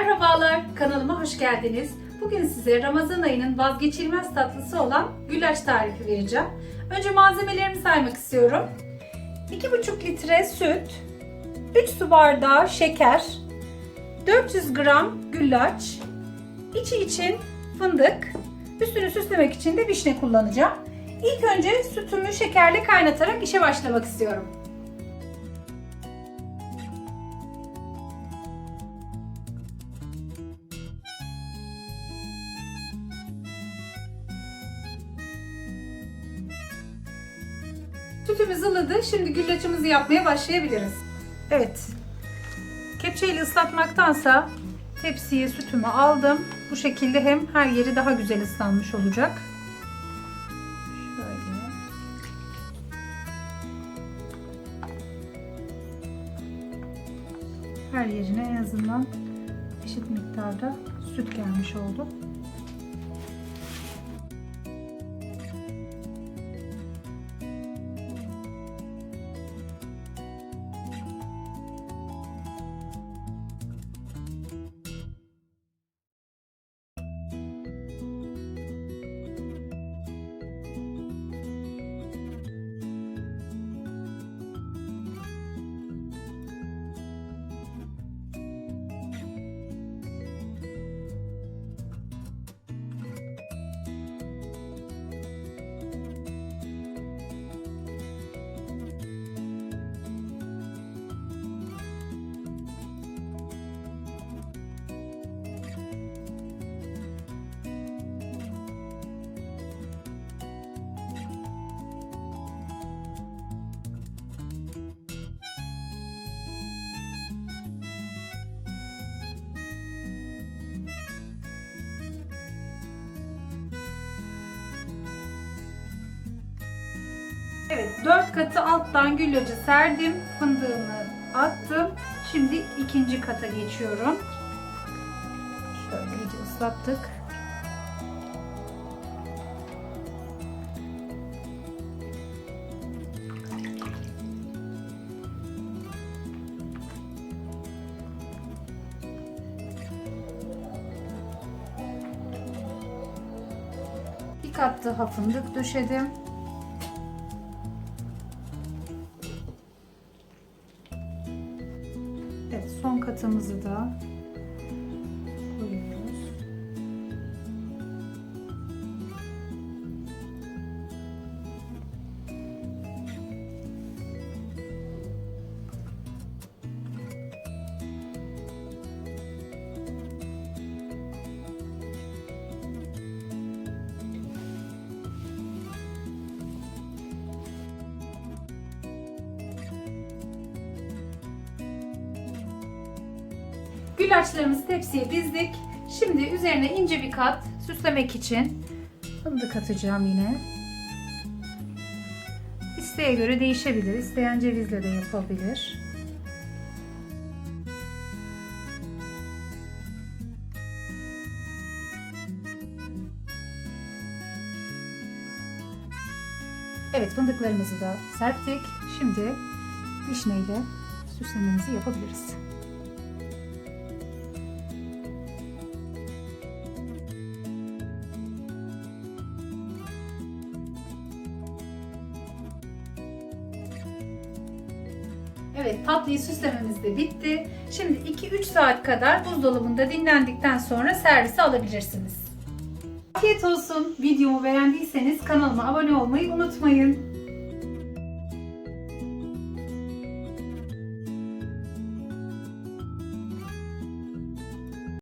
Merhabalar, kanalıma hoş geldiniz. Bugün size Ramazan ayının vazgeçilmez tatlısı olan güllaç tarifi vereceğim. Önce malzemelerimi saymak istiyorum. 2,5 litre süt, 3 su bardağı şeker, 400 gram güllaç, içi için fındık, üstünü süslemek için de vişne kullanacağım. İlk önce sütümü şekerle kaynatarak işe başlamak istiyorum. Sütümüz ılıdı. Şimdi güllaçımızı yapmaya başlayabiliriz. Evet. Kepçeyle ıslatmaktansa tepsiye sütümü aldım. Bu şekilde hem her yeri daha güzel ıslanmış olacak. Her yerine en azından eşit miktarda süt gelmiş oldu. Evet, dört katı alttan güllacı serdim. Fındığını attım. Şimdi ikinci kata geçiyorum. Şöyle iyice ıslattık. Bir kat daha fındık döşedim. Son katımızı da Güllaçlarımızı tepsiye dizdik. Şimdi üzerine ince bir kat süslemek için fındık atacağım yine. İsteğe göre değişebilir. İsteyen cevizle de yapabilir. Evet fındıklarımızı da serptik. Şimdi vişneyle süslememizi yapabiliriz. Evet tatlıyı süslememiz de bitti. Şimdi 2-3 saat kadar buzdolabında dinlendikten sonra servise alabilirsiniz. Afiyet olsun. Videomu beğendiyseniz kanalıma abone olmayı unutmayın.